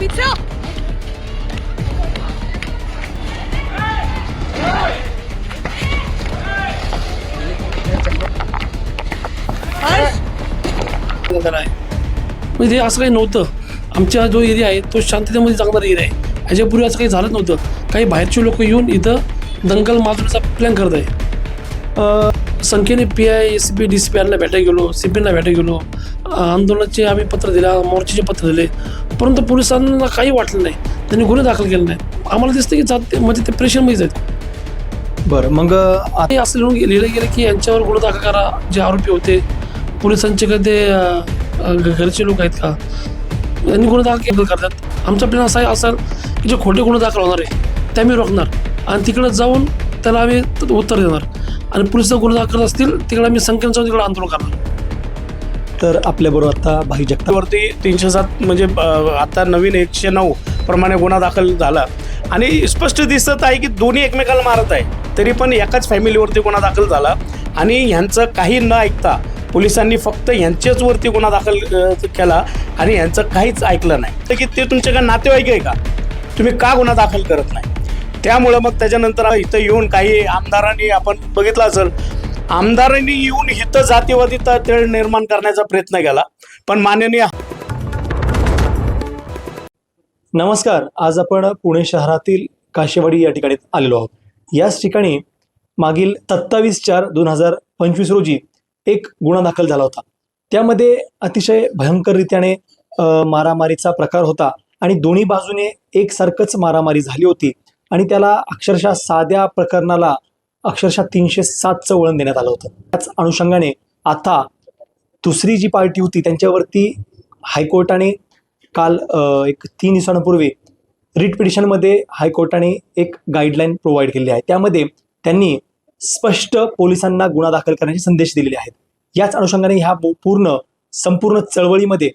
पीछे। हो. म्हणजे हे असं काही नव्हतं. आमचा जो एरिया आहे तो शांततेमध्ये चांगला एरिया आहे. ह्याच्यापूर्वी असं काही झालंच नव्हतं. काही बाहेरचे लोक येऊन इथं दंगल माजवण्याचा प्लॅन करत आहे. अं, संख्येने P I S P D C P यांना भेटायला गेलो सी पी भेटायला गेलो. आंदोलनाचे आम्ही पत्र दिला मोर्चाचे पत्र दिले. परंतु पोलिसांना काही वाटलं नाही. त्यांनी गुन्हे दाखल केले नाही आम्हाला दिसतं की जात म्हणजे ते प्रेशरमध्येच आहेत. बरं मग आता असं लिहून लिहिलं गेलं की यांच्यावर गुन्हा दाखल करा जे आरोपी होते. पोलिसांचे का ते घरचे लोक आहेत का? यांनी गुन्हा दाखल करतात. आमचा प्लॅन असा असेल की जे खोटे गुन्हे दाखल होणार आहे ते आम्ही रोखणार. आणि तिकडं जाऊन त्याला आम्ही उत्तर देणार. आणि पोलीस गुन्हे दाखल असतील तिकडे आम्ही संख्येनं जाऊन तिकडे आंदोलन करणार. तर आपल्याबरोबर आता भाई जगतावरती तीनशे सात म्हणजे आता नवीन एकशे नऊ प्रमाणे गुन्हा दाखल झाला. आणि स्पष्ट दिसत आहे की दोन्ही एकमेकाला मारत आहे. तरी पण एकाच फॅमिलीवरती गुन्हा दाखल झाला. आणि ह्यांचं काही न ऐकता पोलिसांनी फक्त ह्यांच्याच वरती गुन्हा दाखल केला आणि ह्यांचं काहीच ऐकलं नाही. तर की ते तुमच्याकडे नातेवाईक आहे का? तुम्ही का गुन्हा दाखल करत नाही? त्यामुळं मग त्याच्यानंतर इथं येऊन काही आमदारांनी आपण बघितलं असेल आमदारांनी येऊन इथं जातीवादी तेळ निर्माण करण्याचा प्रयत्न केला पण माननीय नमस्कार आज आपण पुणे शहरातील काशेवाडी या ठिकाणी आलेलो आहोत. याच ठिकाणी मागील सत्तावीस चार दोन हजार पंचवीस रोजी एक गुन्हा दाखल झाला होता. त्यामध्ये अतिशय भयंकररित्याने मारामारीचा प्रकार होता आणि दोन्ही बाजूने एकसारखंच मारामारी झाली होती आणि त्याला अक्षरशः साध्या प्रकरणाला अक्षरशः तीनशे सातचं वळण देण्यात आलं होतं. त्याच अनुषंगाने आता दुसरी जी पार्टी होती त्यांच्यावरती हायकोर्टाने काल एक तीन दिवसांपूर्वी रिट पिटिशनमध्ये हायकोर्टाने एक गाईडलाईन प्रोव्हाइड केली आहे. त्यामध्ये त्यांनी स्पष्ट पोलिसांना गुन्हा दाखल करण्याचे संदेश दिलेले आहेत. याच अनुषंगाने ह्या पूर्ण संपूर्ण चळवळीमध्ये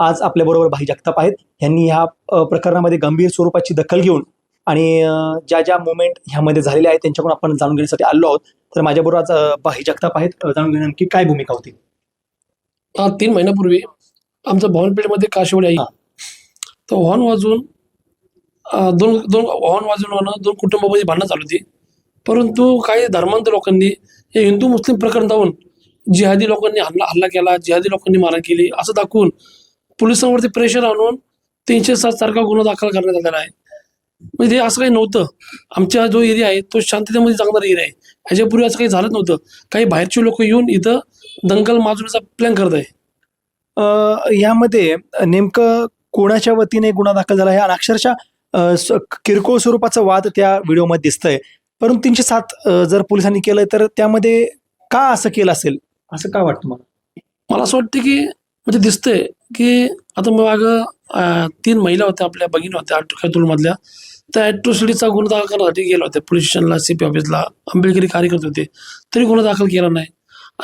आज आपल्याबरोबर भाई जगताप आहेत. यांनी ह्या प्रकरणामध्ये गंभीर स्वरूपाची दखल घेऊन आणि ज्या ज्या मुवमेंट ह्यामध्ये झालेल्या आहेत त्यांच्याकडून आपण जाणून घेण्यासाठी आलो आहोत. तर माझ्याबरोबर आज भाई जगताप आहेत. जाणून घेण्या नेमकी काय भूमिका होती? हा तीन महिन्यापूर्वी आमचं भवनपेठमध्ये काशिवडी आई. तर वाहन वाजवून अं, दोन दोन वाहन वाजवून दोन कुटुंबामध्ये भांडणं चालू होती. परंतु काही धर्मांत लोकांनी हे हिंदू मुस्लिम प्रकरण दावून जिहादी लोकांनी हल्ला हल्ला केला जिहादी लोकांनी मारा केली असं दाखवून पोलिसांवरती प्रेशर आणून तीनशे सात सारखा गुन्हा दाखल करण्यात आलेला आहे. म्हणजे असं काही नव्हतं. आमचा जो एरिया आहे तो शांततेमध्ये चांगला एरिया आहे. ह्याच्यापूर्वी असं काही झालंच नव्हतं. काही बाहेरचे लोक येऊन इथं दंगल माजवण्याचा प्लॅन करत आहे. अ, यामध्ये नेमकं कोणाच्या वतीने गुन्हा दाखल झाला आहे आणि अक्षरशः किरकोळ स्वरूपाचा वाद त्या व्हिडिओमध्ये दिसतंय. परंतु तीनशे सात जर पोलिसांनी केलंय तर त्यामध्ये का असं केलं असेल? असं का वाटतं मला मला असं वाटतं की म्हणजे दिसतंय की आता मग तीन महिला होत्या आपल्या भगिनी होत्या मधल्या. त्या ॲट्रोसिटीचा गुन्हा दाखल करण्यासाठी गेला होता. पोलीस स्टेशनला सी पी ऑफिसला आंबेडकरी कार्यकर्ते होते. तरी गुन्हा दाखल केला नाही.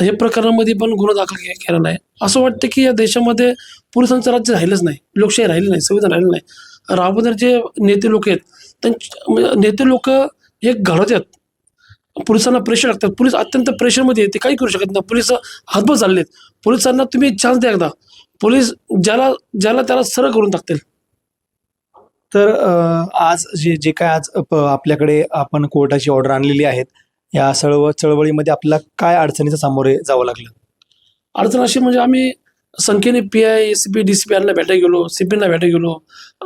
हे प्रकरणामध्ये पण गुन्हा दाखल केला नाही. असं वाटतं की या देशामध्ये पोलिसांचं राज्य राहिलंच नाही. लोकशाही राहिली नाही. संविधान राहिलं नाही. राबवणारे जे नेते लोक आहेत त्यांचे म्हणजे नेते लोक हे घडवतात पोलिसांना प्रेशर लागतात पोलीस अत्यंत प्रेशरमध्ये ते काही करू शकत नाही. पोलीस हातभर चाललेत. पोलिसांना तुम्ही चान्स द्या एकदा. पोलीस ज्याला ज्याला त्याला सरळ करून टाकतील. तर आज जे जे काय आज आपल्याकडे आपण कोर्टाची ऑर्डर आणलेली आहेत या चळवळ चळवळीमध्ये आपल्याला काय अडचणीचं सामोरे जावं लागलं? अडचण अशी म्हणजे आम्ही संख्येने P I S P D C P यांना भेटायला गेलो सी पीना भेटायला गेलो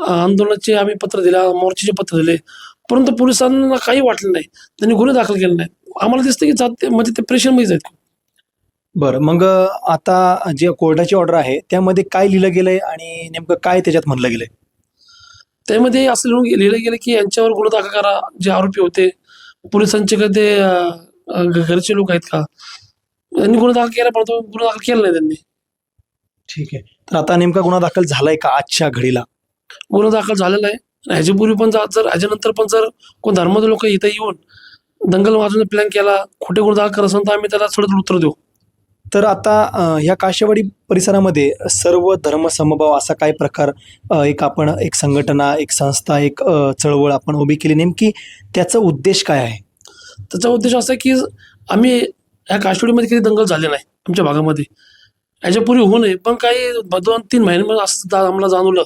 आंदोलनाचे आम्ही पत्र दिला मोर्चाचे पत्र दिले. परंतु पोलिसांना काही वाटलं नाही. त्यांनी गुन्हे दाखल केले नाही आम्हाला दिसतं की जात म्हणजे ते प्रेशरमध्येच आहेत. बरं मग आता जे कोर्टाची ऑर्डर आहे त्यामध्ये काय लिहिलं गेलंय आणि नेमकं काय त्याच्यात म्हणलं गेलंय? त्यामध्ये असं लिहून लिहिलं गेलं की यांच्यावर गुन्हा दाखल करा जे आरोपी होते. पोलिसांचे का ते घरचे लोक आहेत का? यांनी गुन्हा दाखल केला परंतु गुन्हा दाखल केला नाही त्यांनी. ठीक आहे. तर आता नेमका गुन्हा दाखल झालाय का आजच्या घडीला? गुन्हा दाखल झालेला आहे. ह्याच्यापूर्वी पण जर ह्याच्यानंतर पण जर कोण धर्माचे लोक इथं येऊन दंगल वाजवण्याचा प्लॅन केला खोटे गुन्हे दाखल करत असेल तर आम्ही त्याला थोडं उत्तर देऊ. तर आता ह्या काशेवाडी परिसरामध्ये सर्व धर्म समभाव असा काय प्रकार एक आपण एक संघटना एक संस्था एक चळवळ आपण उभी केली नेमकी त्याचा उद्देश काय आहे? त्याचा उद्देश असा आहे की आम्ही ह्या काशेवाडीमध्ये कधी दंगल झाले नाही आमच्या भागामध्ये. याच्यापूर्वी होऊ नये पण काही दोन तीन महिन्यामध्ये असं आम्हाला जाणवलं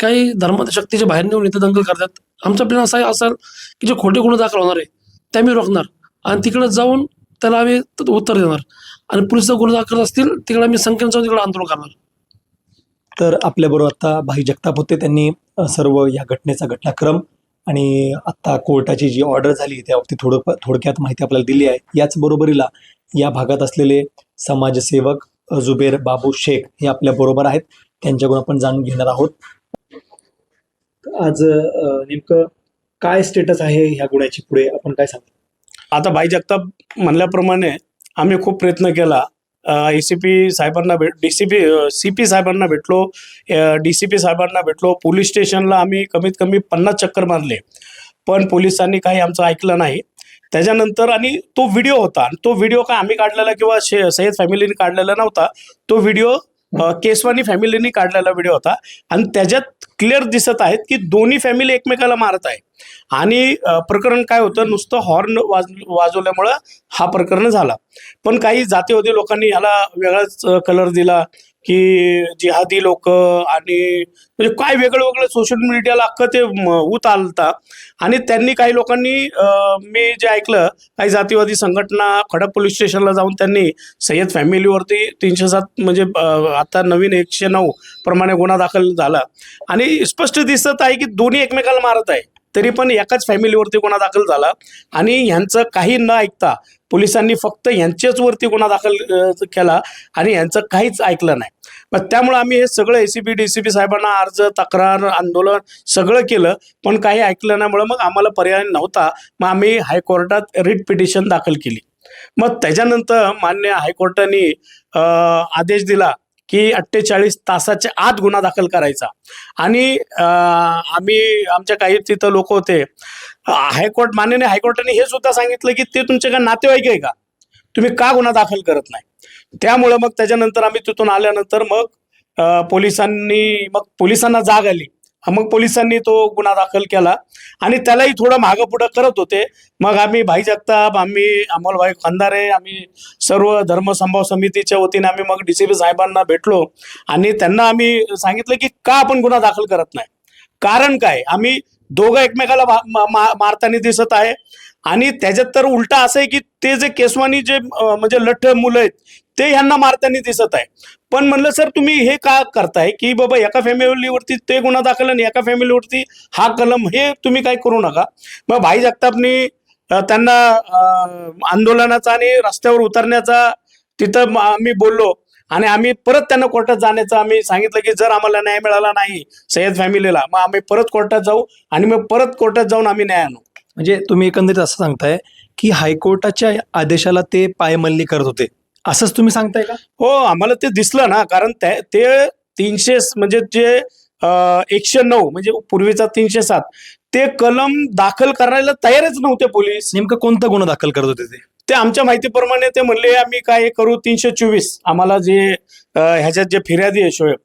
काही धर्म शक्तीच्या बाहेर नेऊन इथं दंगल करतात. आमचा प्लॅन असा असेल की जे खोटे गुन्हे दाखल होणार आहे ते आम्ही रोखणार. आणि तिकडे जाऊन त्याला आम्ही उत्तर देणार. आणि पोलीस जर गुन्हे दाखल असतील तिकडे आम्ही संख्येनं तिकडे आंदोलन करणार. तर आपल्याबरोबर आता भाई जगताप होते. त्यांनी सर्व या घटनेचा घटनाक्रम आणि आता कोर्टाची जी ऑर्डर झाली त्याबाबतीत थोडं थोडक्यात माहिती आपल्याला दिली आहे. याच बरोबरीला या भागात असलेले समाजसेवक जुबेर बाबू शेख हे आपल्या बरोबर आहेत. त्यांच्याकडून आपण जाणून घेणार आहोत. आज नेमकं काय स्टेटस आहे ह्या गुन्ह्याची पुढे आपण काय सांगतो आता भाई जगताप म्हणल्याप्रमाणे आम्ही खूप प्रयत्न केला. ए सी पी साहेबांना भेट D C P C P साहेबांना भेटलो. डी सी पी साहेबांना भेटलो. पोलीस स्टेशनला आम्ही कमीत कमी पन्नास चक्कर मारले. पण पोलिसांनी काही आमचं ऐकलं नाही. त्याच्यानंतर आणि तो व्हिडिओ होता. आणि तो व्हिडिओ काय आम्ही काढलेला किंवा शे सय्यद फॅमिलीने काढलेला नव्हता. तो व्हिडिओ केसवानी फॅमिलीने काढलेला व्हिडिओ होता. आणि त्याच्यात क्लिअर दिसत आहेत की दोन्ही फॅमिली एकमेकाला मारत आहे आणि प्रकरण काय होतं? नुसतं हॉर्न वाज वाजवल्यामुळं हा प्रकरण झाला. पण काही जातीवादी लोकांनी ह्याला वेगळाच कलर दिला की जिहादी लोक आणि म्हणजे काय वेगळं वेगळं सोशल मीडियाला अख्खं ते उत आलता. आणि त्यांनी काही लोकांनी मी जे ऐकलं काही जातीवादी संघटना खडक पोलीस स्टेशनला जाऊन त्यांनी सय्यद फॅमिलीवरती तीनशे सात म्हणजे आता नवीन एकशे नऊ प्रमाणे गुन्हा दाखल झाला. आणि स्पष्ट दिसत आहे की दोन्ही एकमेकाला मारत आहे. तरी पण एकाच फॅमिलीवरती गुन्हा दाखल झाला. आणि ह्यांचं काही न ऐकता पोलिसांनी फक्त यांच्याच वरती गुन्हा दाखल केला आणि यांचं काहीच ऐकलं नाही. मग त्यामुळे आम्ही हे सगळं एसीपी पी साहेबांना अर्ज तक्रार आंदोलन सगळं केलं. पण काही ऐकलं नाहीमुळे मग आम्हाला पर्याय नव्हता. मग आम्ही हायकोर्टात रिट पिटिशन दाखल केली. मग त्याच्यानंतर मान्य हायकोर्टाने आदेश दिला की अठ्ठेचाळीस तासाच्या आत गुन्हा दाखल करायचा. आणि आम्ही आमच्या काही तिथं लोक होते हायकोर्ट माननीय हायकोर्टाने हे सुद्धा सांगितलं की ते तुमचे काय नातेवाईक आहे का? तुम्ही का गुन्हा दाखल करत नाही? त्यामुळं मग त्याच्यानंतर आम्ही तिथून आल्यानंतर मग पोलिसांनी मग पोलिसांना जाग आली. मग पोलिसांनी तो गुन्हा दाखल केला. आणि त्यालाही थोडं मागं पुढं करत होते. मग आम्ही भाई जगताप आम्ही अमोलभाई खंदारे आम्ही सर्व धर्मसंभाव समितीच्या वतीने आम्ही मग डी सी पी साहेबांना भेटलो. आणि त्यांना आम्ही सांगितलं की का आपण गुन्हा दाखल करत नाही? कारण काय? आम्ही दोघं एकमेकाला मारताना दिसत आहे. आणि त्याच्यात तर उलटा असं आहे की ते जे केसवानी जे म्हणजे लठ्ठ मुलं आहेत ते ह्यांना मारताना दिसत आहे. पण म्हणलं सर तुम्ही हे का करताय? की बाबा एका फॅमिलीवरती ते गुन्हा दाखल आणि एका फॅमिलीवरती हा कलम हे तुम्ही काय करू नका. मग भाई जगतापनी त्यांना आंदोलनाचा आणि रस्त्यावर उतरण्याचा तिथं आम्ही बोललो. आणि आम्ही परत त्यांना कोर्टात जाण्याचं आम्ही सांगितलं की जर आम्हाला न्याय मिळाला नाही सय्यद फॅमिलीला मग आम्ही परत कोर्टात जाऊ आणि मग परत कोर्टात जाऊन आम्ही न्याय आणू. म्हणजे तुम्ही एकंदरीत असं सांगताय की हायकोर्टाच्या आदेशाला ते पायमल्ली करत होते. असंच तुम्ही सांगताय का? हो आम्हाला ते दिसलं ना कारण ते ते तीनशे म्हणजे जे एकशे नऊ म्हणजे पूर्वीचा तीनशे सात ते कलम दाखल करायला तयारच नव्हते पोलीस. नेमकं कोणता गुन्हा दाखल करत होते ते? ते आमच्या माहितीप्रमाणे ते म्हणले आम्ही काय करू तीनशे चोवीस. आम्हाला जे अं, ह्याच्यात जे फिर्यादी आहे शोएब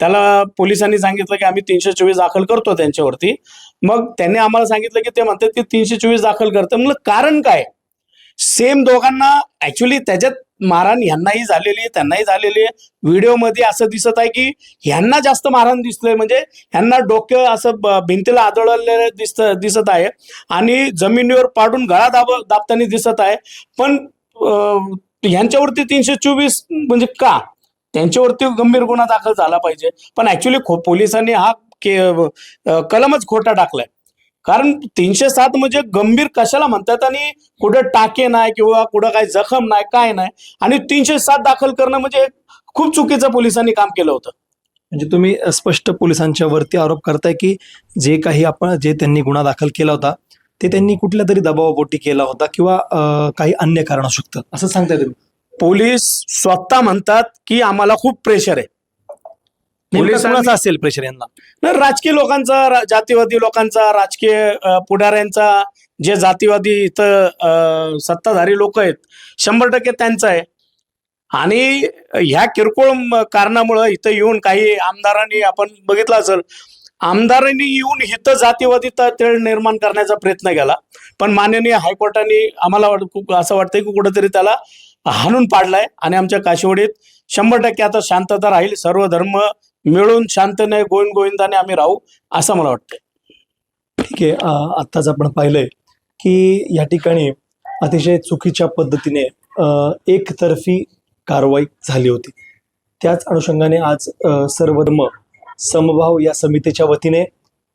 त्याला पोलिसांनी सांगितलं की आम्ही तीनशे चोवीस दाखल करतो त्यांच्यावरती. मग त्यांनी आम्हाला सांगितलं की ते म्हणतात की तीनशे चोवीस दाखल करतं म्हणलं कारण काय? सेम दोघांना ऍक्च्युली त्याच्यात मारहाण ह्यांनाही झालेली आहे त्यांनाही झालेली आहे. व्हिडिओमध्ये असं दिसत आहे की ह्यांना जास्त मारहाण दिसतंय म्हणजे ह्यांना डोकं असं भिंतीला आदळलेलं दिसत दिसत आहे. आणि जमिनीवर पाडून गळा दाब दाबताना दिसत आहे. पण ह्यांच्यावरती तीनशे चोवीस म्हणजे का? त्यांच्यावरती गंभीर गुन्हा दाखल झाला पाहिजे. पण ऍक्च्युली खो पोलिसांनी हा के कलमच खोटा टाकलाय. कारण तीनशे सात म्हणजे गंभीर कशाला म्हणतात आणि कुठं टाके नाही किंवा कुठं काही जखम नाही काय नाही. आणि तीनशे सात दाखल करणं म्हणजे खूप चुकीचं पोलिसांनी काम केलं होतं. म्हणजे तुम्ही स्पष्ट पोलिसांच्या वरती आरोप करताय की जे काही आपण जे त्यांनी गुन्हा दाखल केला होता ते त्यांनी कुठल्या तरी दबावापोटी केला होता किंवा काही अन्य कारण असू शकतं? असं सांगताय तुम्ही. पोलीस स्वतः म्हणतात की आम्हाला खूप प्रेशर आहे. कोणाचं असेल प्रेशर यांना? राजकीय लोकांचा रा- जातीवादी लोकांचा राजकीय पुढाऱ्यांचा जे जातीवादी इथं सत्ताधारी लोक आहेत शंभर टक्के त्यांचा आहे. आणि ह्या किरकोळ कारणामुळं इथं येऊन काही आमदारांनी आपण बघितलं असेल आमदारांनी येऊन इथं जातीवादी त- तेढ निर्माण करण्याचा प्रयत्न केला. पण माननीय हायकोर्टाने आम्हाला वाट- खूप असं वाटतंय की कुठंतरी त्याला हाणून पाडलाय. आणि आमच्या काशिवडीत शंभर टक्के आता शांतता राहील. सर्व धर्म मिळून शांतने गोविंद गोविंदाने आम्ही राहू असं मला वाटतं ठीक आहे आत्ताच आपण पाहिलंय की या ठिकाणी अतिशय चुकीच्या पद्धतीने एकतर्फी कारवाई झाली होती. त्याच अनुषंगाने आज सर्वधर्म समभाव या समितीच्या वतीने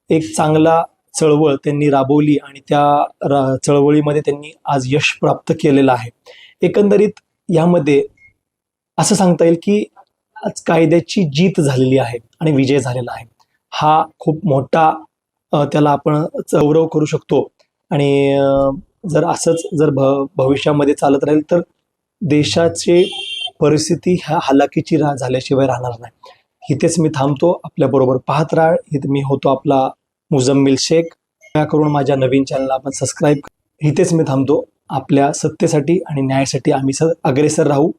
एक चांगला चळवळ त्यांनी राबवली आणि त्या रा- चळवळीमध्ये त्यांनी आज यश प्राप्त केलेलं आहे. एकंदरीत यामध्ये असं सांगता येईल की आज कायद्याची जीत झालेली आहे आणि विजय झालेला आहे. हा खूप मोठा त्याला आपण गौरव करू शकतो. आणि जर असंच जर भ भविष्यामध्ये चालत राहील तर देशाची परिस्थिती ह्या हलाखीची रा झाल्याशिवाय राहणार नाही. इथेच मी थांबतो. आपल्याबरोबर पाहत राहा. इथे मी होतो आपला मुजम्मिल शेख. कृपया करून माझ्या नवीन चॅनलला आपण सबस्क्राईब इथेच मी थांबतो. आपल्या सत्तेसाठी आणि न्यायासाठी आम्ही स अग्रेसर राहू.